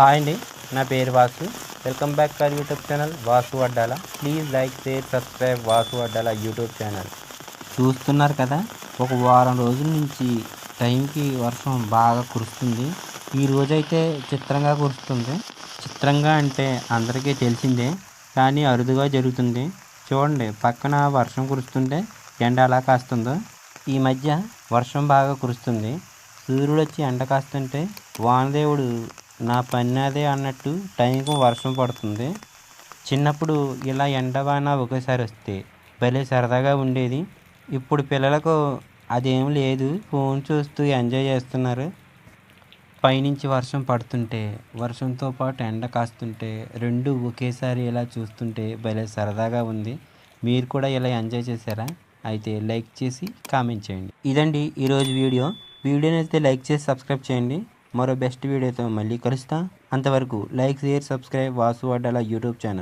Hi అండి నా పేరు Vasu. Welcome back to YouTube channel Vasu Addala. Please like share subscribe Vasu Addala YouTube channel. చూస్తున్నారు కదా ఒక వారం రోజుల నుంచి టైంకి వర్షం బాగా కురుస్తుంది. ఈ రోజైతే చిత్రంగా కురుస్తుంది. చిత్రంగా అంటే అందరికీ తెలిసిందే కానీ అరుదుగా జరుగుతుంది. చూడండి పక్కన వర్షం కురుస్తుంటే ఎండ అలా కాస్తుందో. ఈ మధ్య వర్షం బాగా కురుస్తుంది. సూర్యుడు వచ్చి ఎండ కాస్తుంటే వానదేవుడు నా పని అదే అన్నట్టు టైంకు వర్షం పడుతుంది. చిన్నప్పుడు ఇలా ఎండ వాన ఒకేసారి వస్తే భలే సరదాగా ఉండేది. ఇప్పుడు పిల్లలకు అదేం లేదు ఫోన్ చూస్తూ ఎంజాయ్ చేస్తున్నారు. పైనుంచి వర్షం పడుతుంటే వర్షంతో పాటు ఎండ కాస్తుంటే రెండు ఒకేసారి ఇలా చూస్తుంటే భలే సరదాగా ఉంది. మీరు కూడా ఇలా ఎంజాయ్ చేశారా? అయితే లైక్ చేసి కామెంట్ చేయండి. ఇదండి ఈరోజు వీడియో. వీడియోని అయితే లైక్ చేసి సబ్స్క్రైబ్ చేయండి. మరో బెస్ట్ వీడియోతో మళ్ళీ కలుస్తా. అంతవరకు like share subscribe Vasu Addala YouTube channel.